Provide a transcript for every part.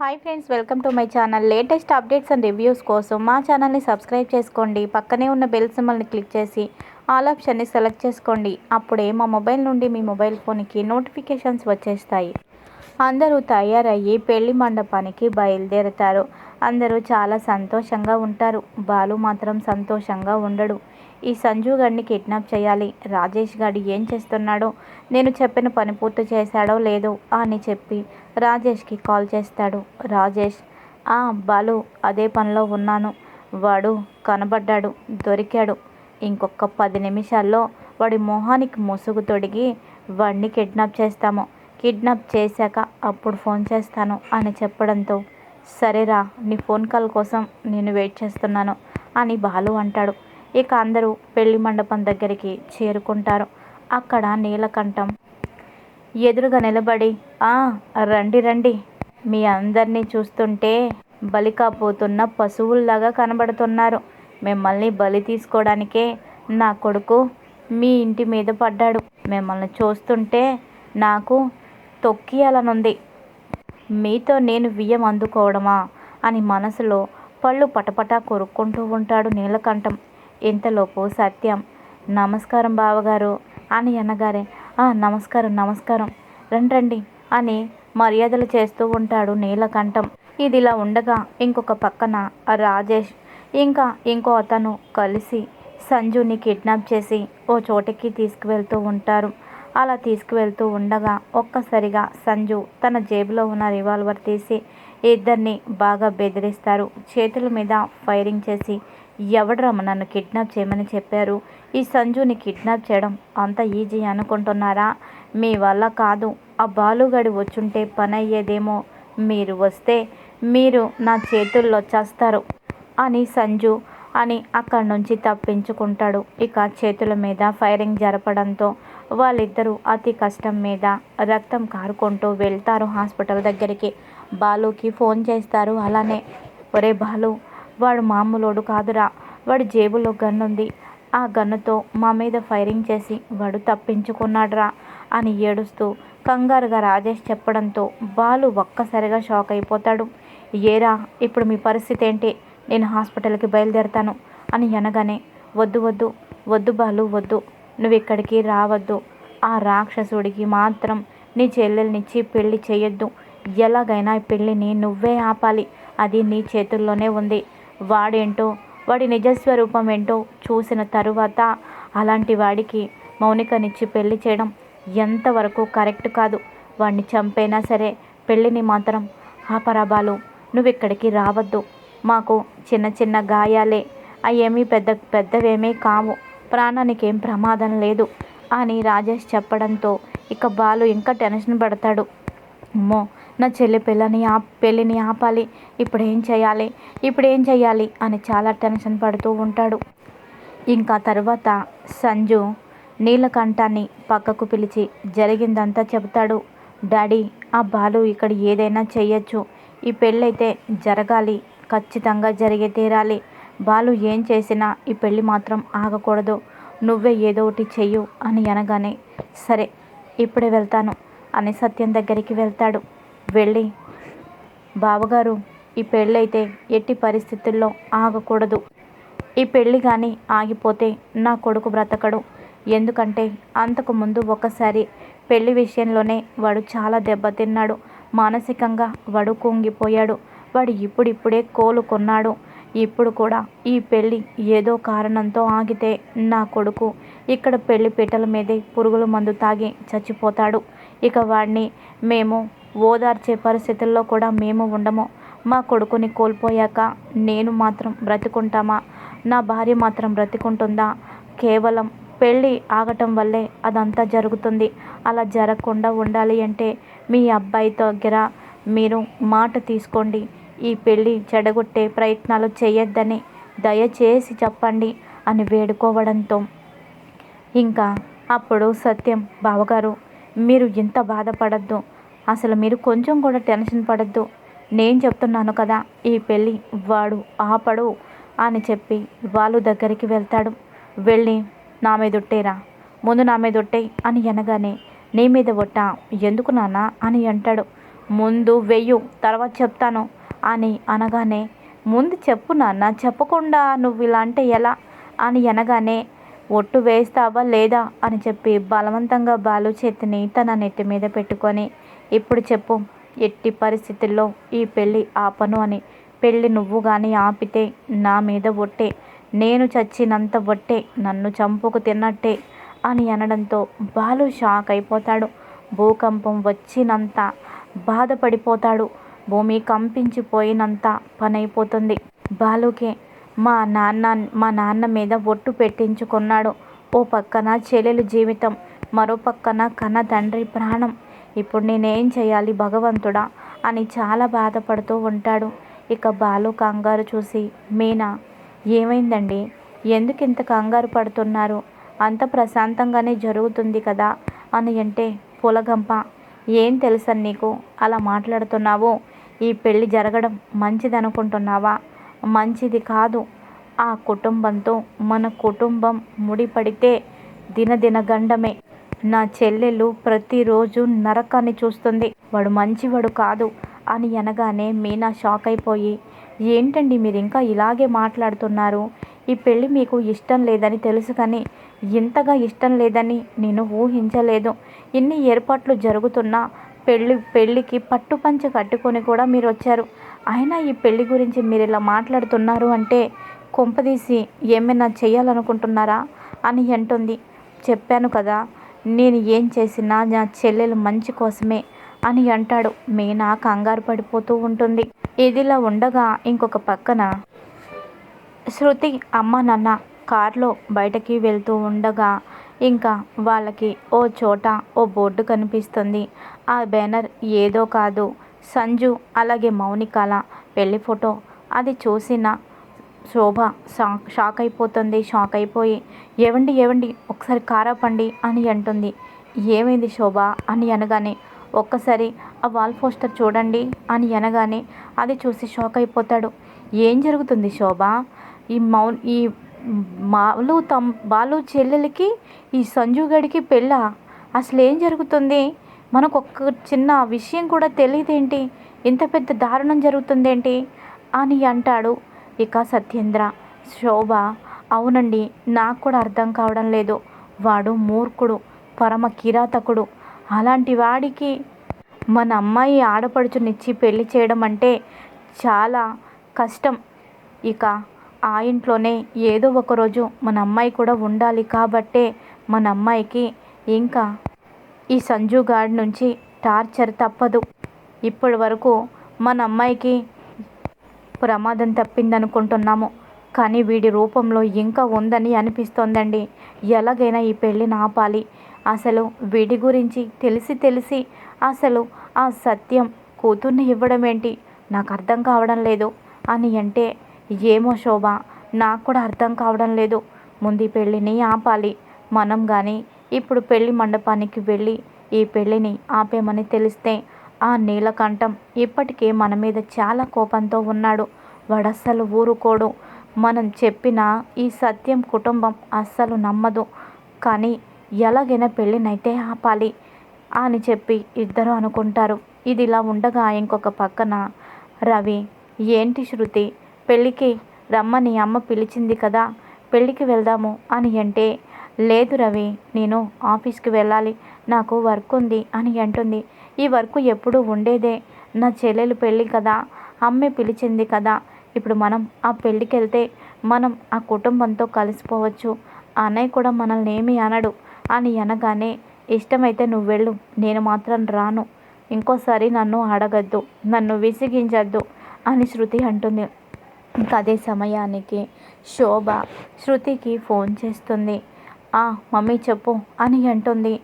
Hi friends welcome to my channel latest updates and reviews కోసం మా ఛానల్ని subscribe చేసుకోండి. పక్కనే ఉన్న బెల్ సింబల్ని క్లిక్ చేసి ఆల్ ఆప్షన్ని సెలెక్ట్ చేసుకోండి. అప్పుడే మా మొబైల్ నుండి మీ మొబైల్ ఫోన్కి నోటిఫికేషన్స్ వచ్చేస్తాయి. అందరూ తయారయ్యి పెళ్ళి మండపానికి బయలుదేరుతారు. అందరూ చాలా సంతోషంగా ఉంటారు. బాలు మాత్రం సంతోషంగా ఉండడు. ఈ సంజు గడిని కిడ్నాప్ చేయాలి. రాజేష్ గడి ఏం చేస్తున్నాడో నేను చెప్పిన పని పూర్తి చేశాడో లేదో అని చెప్పి రాజేష్కి కాల్ చేస్తాడు. రాజేష్ ఆ బాలు అదే పనిలో ఉన్నాను. వాడు కనబడ్డాడు దొరికాడు. ఇంకొక పది నిమిషాల్లో వాడి మొహానికి ముసుగు తొడిగి వాడిని కిడ్నాప్ చేస్తాము. కిడ్నాప్ చేశాక అప్పుడు ఫోన్ చేస్తాను అని చెప్పడంతో సరేరా నీ ఫోన్ కాల్ కోసం నేను వెయిట్ చేస్తున్నాను అని బాలు అంటాడు. ఇక అందరూ పెళ్ళి మండపం దగ్గరికి చేరుకుంటారు. అక్కడ నీలకంఠం ఎదురుగా నిలబడి ఆ రండి రండి. మీ అందరినీ చూస్తుంటే బలి కాపోతున్న పశువుల్లాగా కనబడుతున్నారు. మిమ్మల్ని బలి తీసుకోవడానికే నా కొడుకు మీ ఇంటి మీద పడ్డాడు. మిమ్మల్ని చూస్తుంటే నాకు తొక్కియాలనుంది. మీతో నేను వియ్యం అందుకోవడమా అని మనసులో పళ్ళు పటపటా కొరుక్కుంటూ ఉంటాడు నీలకంఠం. ఇంతలోపు సత్యం. నమస్కారం బావగారు అని అనగారే నమస్కారం నమస్కారం. రండి రండి. అని మర్యాదలు చేస్తూ ఉంటాడు నీలకంఠం. ఇదిలా ఉండగా ఇంకొక పక్కన రాజేష్ ఇంకా ఇంకో అతను కలిసి సంజుని కిడ్నాప్ చేసి ఓ చోటికి తీసుకువెళ్తూ ఉంటారు. అలా తీసుకువెళ్తూ ఉండగా ఒక్కసారిగా సంజు తన జేబులో ఉన్న రివాల్వర్ తీసి ఇద్దరిని బాగా బెదిరిస్తారు. చేతుల మీద ఫైరింగ్ చేసి ఎవడరమ్మ నన్ను కిడ్నాప్ చేయమని చెప్పారు? ఈ సంజుని కిడ్నాప్ చేయడం అంత ఈజీ అనుకుంటున్నారా? మీ వల్ల కాదు. ఆ బాలుగడి వచ్చుంటే పని అయ్యేదేమో మీరు వస్తే మీరు నా చేతుల్లో చేస్తారు అని సంజు అని అక్కడి నుంచి తప్పించుకుంటాడు. ఇక చేతుల మీద ఫైరింగ్ జరపడంతో వాళ్ళిద్దరూ అతి కష్టం మీద రక్తం కారుకుంటూ వెళ్తారు హాస్పిటల్ దగ్గరికి. బాలుకి ఫోన్ చేస్తారు. అలానే ఒరే బాలు వాడు మామూలోడు కాదురా. వాడి జేబులో గన్ ఉంది ఆ గన్నుతో మా మీద ఫైరింగ్ చేసి వాడు తప్పించుకున్నాడురా అని ఏడుస్తూ కంగారుగా రాజేష్ చెప్పడంతో బాలు ఒక్కసారిగా షాక్ అయిపోతాడు. ఏరా ఇప్పుడు మీ పరిస్థితి ఏంటి? నేను హాస్పిటల్కి బయలుదేరతాను అని అనగానే వద్దు వద్దు వద్దు బాలు వద్దు. నువ్వు ఇక్కడికి రావద్దు. ఆ రాక్షసుడికి మాత్రం నీ చెల్లెల్నిచ్చి పెళ్ళి చేయొద్దు ఎలాగైనా పెళ్ళిని నువ్వే ఆపాలి. అది నీ చేతుల్లోనే ఉంది. వాడేంటో వాడి నిజస్వరూపం ఏంటో చూసిన తరువాత అలాంటి వాడికి మౌనికనిచ్చి పెళ్ళి చేయడం ఎంతవరకు కరెక్ట్ కాదు. వాడిని చంపైనా సరే పెళ్ళిని మాత్రం ఆపరాబాలు నువ్వు ఇక్కడికి రావద్దు. మాకు చిన్న చిన్న గాయాలే అవేమీ పెద్ద పెద్దవేమీ కావు. ప్రాణానికి ఏం ప్రమాదం లేదు అని రాజేష్ చెప్పడంతో ఇక బాలు ఇంకా టెన్షన్ పడతాడు. అమ్మో నా చెల్లి పిల్లని ఆ పెళ్ళిని ఆపాలి. ఇప్పుడు ఏం చేయాలి? ఇప్పుడు ఏం చేయాలి? అని చాలా టెన్షన్ పడుతూ ఉంటాడు. ఇంకా తర్వాత సంజు నీలకంఠాన్ని పక్కకు పిలిచి జరిగిందంతా చెబుతాడు. డాడీ ఆ బాలు ఇక్కడ ఏదైనా చెయ్యొచ్చు. ఈ పెళ్ళైతే జరగాలి. ఖచ్చితంగా జరిగే తీరాలి. బాలు ఏం చేసినా ఈ పెళ్ళి మాత్రం ఆగకూడదు. నువ్వే ఏదో ఒకటి చెయ్యు అని అనగానే సరే ఇప్పుడే వెళ్తాను అని సత్యం దగ్గరికి వెళ్తాడు. వెళ్ళి బావగారు ఈ పెళ్ళైతే ఎట్టి పరిస్థితుల్లో ఆగకూడదు. ఈ పెళ్ళి కానీ ఆగిపోతే నా కొడుకు బ్రతకడు. ఎందుకంటే అంతకు ముందు ఒకసారి పెళ్ళి విషయంలోనే వాడు చాలా దెబ్బతిన్నాడు. మానసికంగా వాడు కుంగిపోయాడు. వాడు ఇప్పుడిప్పుడే కోలుకున్నాడు ఇప్పుడు కూడా ఈ పెళ్ళి ఏదో కారణంతో ఆగితే నా కొడుకు ఇక్కడ పెళ్ళి పీటల మీదే పురుగుల మందు తాగి చచ్చిపోతాడు. ఇక వాడిని మేము ఓదార్చే పరిస్థితుల్లో కూడా మేము ఉండము. మా కొడుకుని కోల్పోయాక నేను మాత్రం బ్రతికుంటామా? నా భార్య మాత్రం బ్రతికుంటుందా? కేవలం పెళ్ళి ఆగటం వల్లే అదంతా జరుగుతుంది. అలా జరగకుండా ఉండాలి అంటే మీ అబ్బాయి దగ్గర మీరు మాట తీసుకోండి. ఈ పెళ్ళి చెడగొట్టే ప్రయత్నాలు చేయొద్దని దయచేసి చెప్పండి అని వేడుకోవడంతో. ఇంకా అప్పుడు సత్యం బావగారు మీరు ఇంత బాధపడద్దు. అసలు మీరు కొంచెం కూడా టెన్షన్ పడద్దు. నేను చెప్తున్నాను కదా ఈ పెళ్ళి వాడు ఆపడు అని చెప్పి వాళ్ళు దగ్గరికి వెళ్తాడు. వెళ్ళి నా మీద ఒట్టేరా. ముందు నా మీద ఒట్టేయి అని అనగానే నీ మీద ఒట్ట? ఎందుకు నాన్న? అని అంటాడు. ముందు వెయ్యు తర్వాత చెప్తాను అని అనగానే ముందు చెప్పు నాన్న చెప్పకుండా నువ్వు ఇలా అంటే ఎలా? అని అనగానే ఒట్టు వేస్తావా లేదా? అని చెప్పి బలవంతంగా బాలు చేతిని తన నెత్తి మీద పెట్టుకొని ఇప్పుడు చెప్పు ఎట్టి పరిస్థితుల్లో ఈ పెళ్ళి ఆపను అని. పెళ్ళి నువ్వు కానీ ఆపితే నా మీద ఒట్టే. నేను చచ్చినంత ఒట్టే నన్ను చంపుకు తిన్నట్టే అని అనడంతో బాలు షాక్ అయిపోతాడు. భూకంపం వచ్చినంత బాధపడిపోతాడు. భూమి కంపించిపోయినంత పనైపోతుంది. బాలుకే మా నాన్న మా నాన్న మీద ఒట్టు పెట్టించుకున్నాడు. ఓ పక్కన చెల్లెలు జీవితం మరో పక్కన కన్న తండ్రి ప్రాణం. ఇప్పుడు నేనేం చేయాలి భగవంతుడా? అని చాలా బాధపడుతూ ఉంటాడు. ఇక బాలు కంగారు చూసి మీనా ఏమైందండి? ఎందుకు ఇంత కంగారు పడుతున్నారు? అంత ప్రశాంతంగానే జరుగుతుంది కదా? అని అంటే పులగంప ఏం తెలుసా నీకు? అలా మాట్లాడుతున్నావు? ఈ పెళ్ళి జరగడం మంచిదనుకుంటున్నావా? మంచిది కాదు. ఆ కుటుంబంతో మన కుటుంబం ముడిపడితే దినదిన గండమే. నా చెల్లెలు ప్రతిరోజు నరకాన్ని చూస్తుంది. వాడు మంచివాడు కాదు అని అనగానే మీనా షాక్ అయిపోయి ఏంటండి మీరు ఇంకా ఇలాగే మాట్లాడుతున్నారు? ఈ పెళ్ళి మీకు ఇష్టం లేదని తెలుసు కానీ ఇంతగా ఇష్టం లేదని నేను ఊహించలేదు. ఇన్ని ఏర్పాట్లు జరుగుతున్నా పెళ్ళి పెళ్ళికి పట్టుపంచ కట్టుకొని కూడా మీరు వచ్చారు అయినా ఈ పెళ్ళి గురించి మీరు ఇలా మాట్లాడుతున్నారు అంటే కొంపదీసి ఏమైనా చేయాలనుకుంటున్నారా? అని అంటుంది. చెప్పాను కదా నేను ఏం చేసినా నా చెల్లెలు మంచి కోసమే అని అంటాడు. మీనా కంగారు పడిపోతూ ఉంటుంది. ఇదిలా ఉండగా ఇంకొక పక్కన శృతి అమ్మ నాన్న కారులో బయటకి వెళ్తూ ఉండగా ఇంకా వాళ్ళకి ఓ చోట ఓ బోర్డు కనిపిస్తుంది. ఆ బ్యానర్ ఏదో కాదు. సంజు అలాగే మౌనికాల పెళ్ళి ఫోటో. అది చూసిన శోభ షాక్ షాక్ అయిపోతుంది షాక్ అయిపోయి ఏవండి ఏవండి ఒకసారి కారాపండి అని అంటుంది. ఏమైంది శోభ? అని అనగానే ఒక్కసారి ఆ వాల్ పోస్టర్ చూడండి అని అనగానే అది చూసి షాక్ అయిపోతాడు. ఏం జరుగుతుంది శోభ? ఈ మౌన్ ఈ మాలు తమ్ బాలు చెల్లెలకి ఈ సంజు గడికి పెళ్ళ? అసలు ఏం జరుగుతుంది? మనకు ఒక్క చిన్న విషయం కూడా తెలియదేంటి? ఇంత పెద్ద దారుణం జరుగుతుందేంటి? అని అంటాడు ఇక సత్యేంద్ర శోభ అవునండి నాకు కూడా అర్థం కావడం లేదు. వాడు మూర్ఖుడు పరమ కిరాతకుడు. అలాంటి వాడికి మన అమ్మాయి ఆడపడుచునిచ్చి పెళ్ళి చేయడం అంటే చాలా కష్టం. ఇక ఆ ఇంట్లోనే ఏదో ఒకరోజు మన అమ్మాయి కూడా ఉండాలి కాబట్టే మన అమ్మాయికి ఇంకా ఈ సంజు గాడి నుంచి టార్చర్ తప్పదు. ఇప్పటి వరకు మన అమ్మాయికి ప్రమాదం తప్పిందనుకుంటున్నాము. కానీ వీడి రూపంలో ఇంకా ఉందని అనిపిస్తోందండి. ఎలాగైనా ఈ పెళ్ళిని ఆపాలి. అసలు వీడి గురించి తెలిసి తెలిసి అసలు ఆ సత్యం కూతుర్ని ఇవ్వడం ఏంటి నాకు అర్థం కావడం లేదు. అని అంటే ఏమో శోభ నాకు కూడా అర్థం కావడం లేదు. ముందు ఈ పెళ్ళిని ఆపాలి. మనం కానీ ఇప్పుడు పెళ్ళి మండపానికి వెళ్ళి ఈ పెళ్ళిని ఆపేమని తెలిస్తే ఆ నీలకంఠం ఇప్పటికే మన మీద చాలా కోపంతో ఉన్నాడు. వడసలు ఊరుకోడు. మనం చెప్పిన ఈ సత్యం కుటుంబం అస్సలు నమ్మదు. కానీ ఎలాగైనా పెళ్ళినైతే ఆపాలి అని చెప్పి ఇద్దరు అనుకుంటారు. ఇది ఇలా ఉండగా ఇంకొక పక్కన రవి ఏంటి శృతి? పెళ్ళికి రమ్మని అమ్మ పిలిచింది కదా. పెళ్ళికి వెళ్దాము అని అంటే లేదు రవి నేను ఆఫీస్కి వెళ్ళాలి. నాకు వర్క్ ఉంది అని అంటుంది. ఈ వర్క్ ఎప్పుడు ఉండేదే. నా చెల్లెలు పెళ్ళి కదా అమ్మే పిలిచింది కదా. ఇప్పుడు మనం ఆ పెళ్ళికి వెళ్తే మనం ఆ కుటుంబంతో కలిసిపోవచ్చు. అన్నయ్య కూడా మనల్ని ఏమి అనడు. అని అనగానే ఇష్టమైతే నువ్వు వెళ్ళు నేను మాత్రం రాను. ఇంకోసారి నన్ను అడగద్దు నన్ను విసిగించద్దు అని శృతి అంటుంది. ఇంకా అదే సమయానికి శోభ శృతికి ఫోన్ చేస్తుంది. ఆ మమ్మీ చెప్పు అని అంటుంది.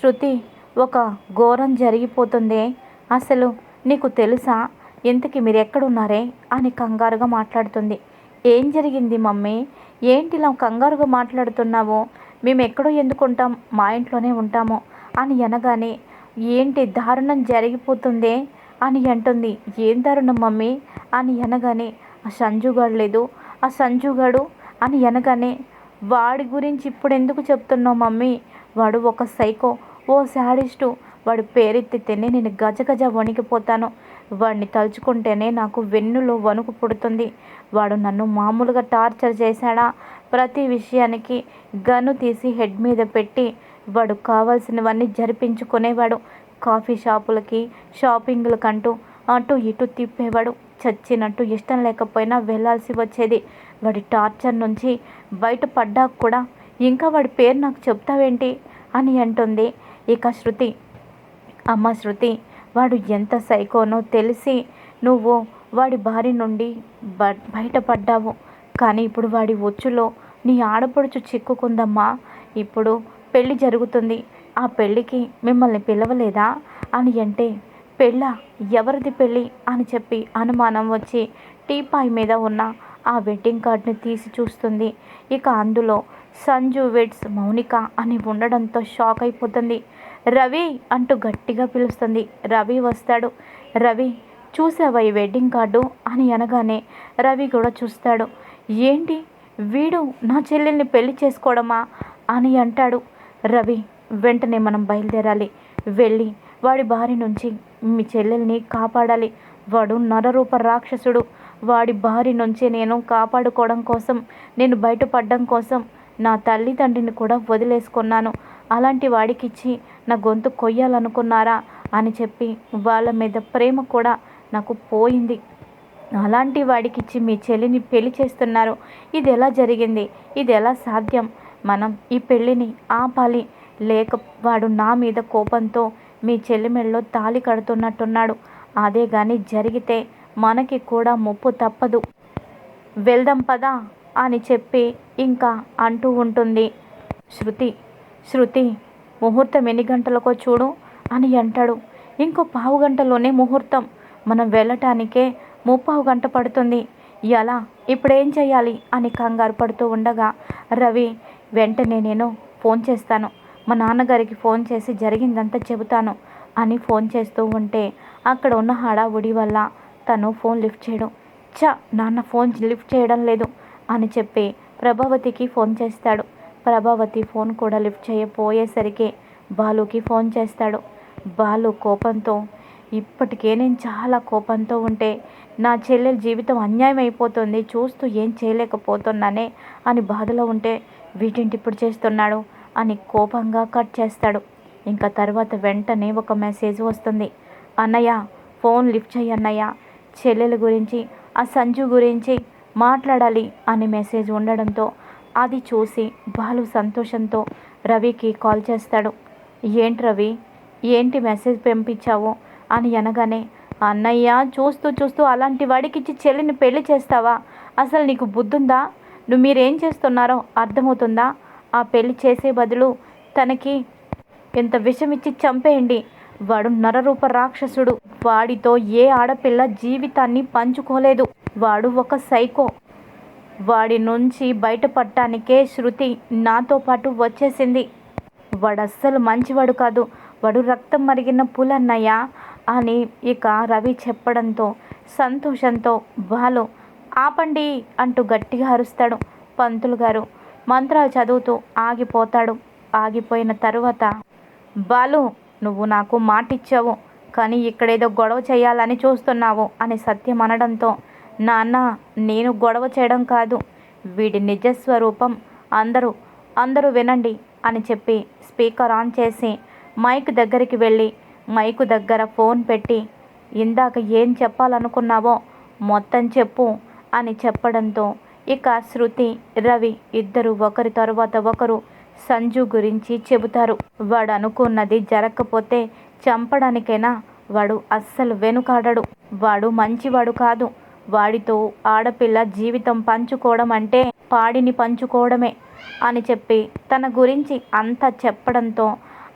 శృతి ఒక ఘోరం జరిగిపోతుంది? అసలు నీకు తెలుసా? ఇంతకి మీరు ఎక్కడున్నారే అని కంగారుగా మాట్లాడుతుంది. ఏం జరిగింది మమ్మీ? ఏంటి ఇలా కంగారుగా మాట్లాడుతున్నావు? మేము ఎక్కడో ఎందుకుంటాం? మా ఇంట్లోనే ఉంటాము. అని అనగానే ఏంటి దారుణం జరిగిపోతుందే? అని అంటుంది. ఏం దారుణం మమ్మీ? అని అనగానే ఆ సంజుగాడు లేదు. ఆ సంజుగాడు అని అనగానే వాడి గురించి ఇప్పుడు ఎందుకు చెప్తున్నావు మమ్మీ? వాడు ఒక సైకో ఓ శాడిస్టు. వాడు పేరెత్తితేనే నేను గజగజ వణికిపోతాను. వాడిని తలుచుకుంటేనే నాకు వెన్నులో వణుకు పుడుతుంది. వాడు నన్ను మామూలుగా టార్చర్ చేశాడా? ప్రతి విషయానికి గన్ను తీసి హెడ్ మీద పెట్టి వాడు కావాల్సినవన్నీ జరిపించుకునేవాడు. కాఫీ షాపులకి షాపింగ్లకంటూ అటు ఇటు తిప్పేవాడు. చచ్చినట్టు ఇష్టం లేకపోయినా వెళ్ళాల్సి వచ్చేది. వాడి టార్చర్ నుంచి బయటపడ్డాక కూడా ఇంకా వాడి పేరు నాకు చెప్తావేంటి? అని అంటుంది. ఇక శృతి అమ్మ శృతి వాడు ఎంత సైకోనో తెలిసి నువ్వు వాడి బారి నుండి బ బయటపడ్డావు. కానీ ఇప్పుడు వాడి ఒచ్చులో నీ ఆడపడుచు చిక్కుకుందమ్మా. ఇప్పుడు పెళ్ళి జరుగుతుంది. ఆ పెళ్ళికి మిమ్మల్ని పిలవలేదా? అని అంటే పెళ్ళ? ఎవరిది పెళ్ళి? అని చెప్పి అనుమానం వచ్చి టీపాయ్ మీద ఉన్న ఆ వెడ్డింగ్ కార్డ్ని తీసి చూస్తుంది. ఇక అందులో సంజు వెడ్స్ మౌనిక అని ఉండడంతో షాక్ అయిపోతుంది. రవి అంటూ గట్టిగా పిలుస్తుంది. రవి వస్తాడు. రవి చూసావా ఈ వెడ్డింగ్ కార్డు? అని అనగానే రవి కూడా చూస్తాడు. ఏంటి? వీడు నా చెల్లెల్ని పెళ్ళి చేసుకోవడమా? అని అంటాడు. రవి వెంటనే మనం బయలుదేరాలి. వెళ్ళి వాడి బారి నుంచి మీ చెల్లెల్ని కాపాడాలి. వాడు నరరూప రాక్షసుడు. వాడి బారి నుంచి నేను కాపాడుకోవడం కోసం నేను బయటపడడం కోసం నా తల్లిదండ్రిని కూడా వదిలేసుకున్నాను. అలాంటి వాడికిచ్చి నా గొంతు కొయ్యాలనుకున్నారా అని చెప్పి వాళ్ళ మీద ప్రేమ కూడా నాకు పోయింది. అలాంటి వాడికిచ్చి మీ చెల్లిని పెళ్ళి చేస్తున్నారు. ఇది ఎలా జరిగింది? ఇది ఎలా సాధ్యం? మనం ఈ పెళ్ళిని ఆపాలి. లేక వాడు నా మీద కోపంతో మీ చెల్లిమెళ్ళలో తాళి కడుతున్నట్టున్నాడు. అదే కానీ జరిగితే మనకి కూడా ముప్పు తప్పదు. వెళ్దాం పదా అని చెప్పి ఇంకా అంటూ ఉంటుంది. శృతి శృతి ముహూర్తం ఎన్ని గంటలకో చూడు అని అంటాడు. ఇంకో పావు గంటలోనే ముహూర్తం. మనం వెళ్ళటానికే ముప్పావు గంట పడుతుంది. ఎలా? ఇప్పుడేం చేయాలి? అని కంగారు పడుతూ ఉండగా రవి వెంటనే నేను ఫోన్ చేస్తాను. మా నాన్నగారికి ఫోన్ చేసి జరిగిందంతా చెబుతాను అని ఫోన్ చేస్తూ ఉంటే అక్కడ ఉన్న హడావుడి వల్ల తను ఫోన్ లిఫ్ట్ చేయడం. చ నాన్న ఫోన్ లిఫ్ట్ చేయడం లేదు అని చెప్పి ప్రభావతికి ఫోన్ చేస్తాడు. ప్రభావతి ఫోన్ కూడా లిఫ్ట్ చేయపోయేసరికి బాలుకి ఫోన్ చేస్తాడు. బాలు కోపంతో ఇప్పటికే నేను చాలా కోపంతో ఉంటే నా చెల్లెల జీవితం అన్యాయం అయిపోతుంది. చూస్తూ ఏం చేయలేకపోతున్నానే అని బాధలో ఉంటే వీటింటి ఇప్పుడు చేస్తున్నాడు? అని కోపంగా కట్ చేస్తాడు. ఇంకా తర్వాత వెంటనే ఒక మెసేజ్ వస్తుంది. అన్నయ్య ఫోన్ లిఫ్ట్ చేయి అన్నయ్య. చెల్లెల గురించి ఆ సంజు గురించి మాట్లాడాలి అని మెసేజ్ ఉండడంతో అది చూసి బాలు సంతోషంతో రవికి కాల్ చేస్తాడు. ఏంటి రవి? ఏంటి మెసేజ్ పంపించావు? అని అనగానే అన్నయ్య చూస్తూ చూస్తూ అలాంటి వాడికి ఇచ్చి చెల్లిని పెళ్ళి చేస్తావా? అసలు నీకు బుద్ధుందా? నువ్వు మీరేం చేస్తున్నారో అర్థమవుతుందా? ఆ పెళ్ళి చేసే బదులు తనకి ఎంత విషమిచ్చి చంపేయండి. వాడు నరరూప రాక్షసుడు. వాడితో ఏ ఆడపిల్ల జీవితాన్ని పంచుకోలేదు. వాడు ఒక సైకో. వాడి నుంచి బయటపడటానికే శృతి నాతో పాటు వచ్చేసింది. వాడు అస్సలు మంచివాడు కాదు. వాడు రక్తం మరిగిన పులన్నయ్య అని ఇక రవి చెప్పడంతో సంతోషంతో బాలు ఆపండి అంటూ గట్టిగా అరుస్తాడు పంతులు గారు. మంత్రాలు చదువుతూ ఆగిపోతాడు. ఆగిపోయిన తరువాత బాలు నువ్వు నాకు మాటిచ్చావు కానీ ఇక్కడేదో గొడవ చేయాలని చూస్తున్నావు అని సత్యం అనడంతో నాన్న నేను గొడవ చేయడం కాదు. వీడి నిజస్వరూపం అందరూ అందరూ వినండి అని చెప్పి స్పీకర్ ఆన్ చేసి మైక్ దగ్గరికి వెళ్ళి మైకు దగ్గర ఫోన్ పెట్టి ఇందాక ఏం చెప్పాలనుకున్నావో మొత్తం చెప్పు అని చెప్పడంతో ఇక శృతి రవి ఇద్దరు ఒకరి తరువాత ఒకరు సంజు గురించి చెబుతారు. వాడు అనుకున్నది జరగకపోతే చంపడానికైనా వాడు అస్సలు వెనుకాడడు. వాడు మంచివాడు కాదు. వాడితో ఆడపిల్ల జీవితం పంచుకోవడం అంటే పాడిని పంచుకోవడమే అని చెప్పి తన గురించి అంతా చెప్పడంతో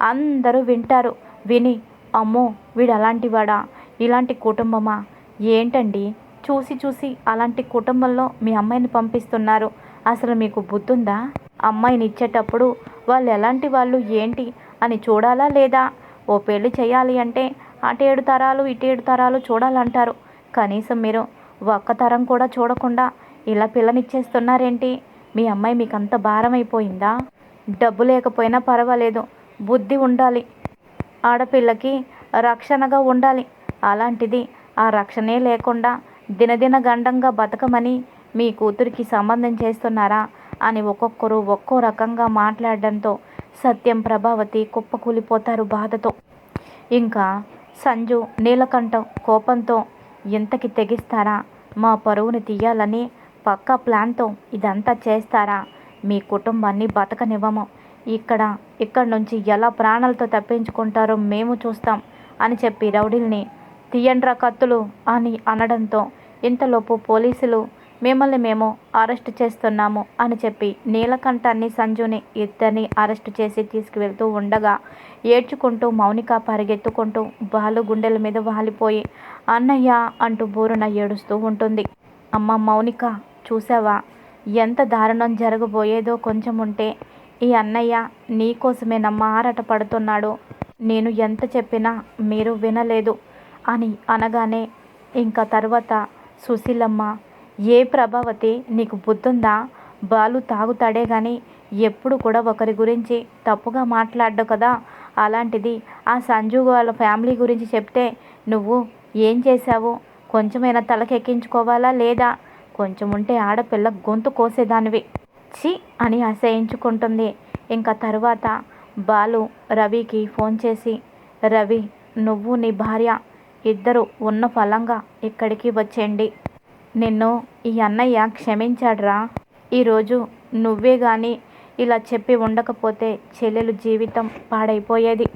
అందరూ వింటారు. విని అమ్మో వీడు అలాంటి వాడా ఇలాంటి కుటుంబమా? ఏంటండి? చూసి చూసి అలాంటి కుటుంబంలో మీ అమ్మాయిని పంపిస్తున్నారు. అసలు మీకు బుద్ధుందా? అమ్మాయిని ఇచ్చేటప్పుడు వాళ్ళు ఎలాంటి వాళ్ళు ఏంటి అని చూడాలా లేదా? ఓ పెళ్ళి చేయాలి అంటే అటు ఏడు తరాలు ఇటు ఏడు తరాలు చూడాలంటారు. కనీసం మీరు ఒక్క తరం కూడా చూడకుండా ఇలా పిల్లనిచ్చేస్తున్నారేంటి? మీ అమ్మాయి మీకు అంత భారం అయిపోయిందా డబ్బు లేకపోయినా పర్వాలేదు బుద్ధి ఉండాలి. ఆడపిల్లకి రక్షణగా ఉండాలి. అలాంటిది ఆ రక్షణే లేకుండా దినదిన గండంగా బతకమని మీ కూతురికి సంబంధం చేస్తున్నారా అని ఒక్కొక్కరు ఒక్కో రకంగా మాట్లాడడంతో సత్యం ప్రభావతి కుప్పకూలిపోతారు బాధతో. ఇంకా సంజు నీలకంఠం కోపంతో ఇంతకి తెగిస్తారా? మా పరువుని తీయాలని పక్కా ప్లాన్తో ఇదంతా చేస్తారా? మీ కుటుంబాన్ని బతకనివ్వము. ఇక్కడ ఇక్కడ నుంచి ఎలా ప్రాణాలతో తప్పించుకుంటారో మేము చూస్తాం అని చెప్పి రౌడీల్ని తీయండ్రా కత్తులు అని అనడంతో ఇంతలోపు పోలీసులు మిమ్మల్ని మేము అరెస్ట్ చేస్తున్నాము అని చెప్పి నీలకంఠాన్ని సంజుని ఇద్దరిని అరెస్ట్ చేసి తీసుకువెళ్తూ ఉండగా ఏడ్చుకుంటూ మౌనిక పరిగెత్తుకుంటూ బాలు గుండెల మీద వాలిపోయి అన్నయ్య అంటూ బూరున ఏడుస్తూ ఉంటుంది. అమ్మ మౌనిక చూసావా? ఎంత దారుణం జరగబోయేదో కొంచెం ఉంటే ఈ అన్నయ్య నీకోసమేనమ్మా ఆరాట పడుతున్నాడు నేను ఎంత చెప్పినా మీరు వినలేదు. అని అనగానే ఇంకా తర్వాత సుశీలమ్మ ఏ ప్రభావతి నీకు బుద్ధుందా? బాలు తాగుతాడే కానీ ఎప్పుడు కూడా ఒకరి గురించి తప్పుగా మాట్లాడ్డు కదా? అలాంటిది ఆ సంజు వాళ్ళ ఫ్యామిలీ గురించి చెప్తే నువ్వు ఏం చేశావు? కొంచెమైనా తలకెక్కించుకోవాలా లేదా? కొంచెం ఉంటే ఆడపిల్ల గొంతు కోసేదానివి. చి అని అసహించుకుంటుంది. ఇంకా తరువాత బాలు రవికి ఫోన్ చేసి రవి నువ్వు నీ భార్య ఇద్దరు ఉన్న ఫలంగా ఇక్కడికి వచ్చేయండి. నిన్ను ఈ అన్నయ్య క్షమించాడ్రా. ఈరోజు నువ్వే కానీ ఇలా చెప్పి ఉండకపోతే చెల్లెలు జీవితం పాడైపోయేది.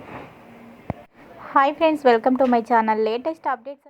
Hi friends welcome to my channel. Latest updates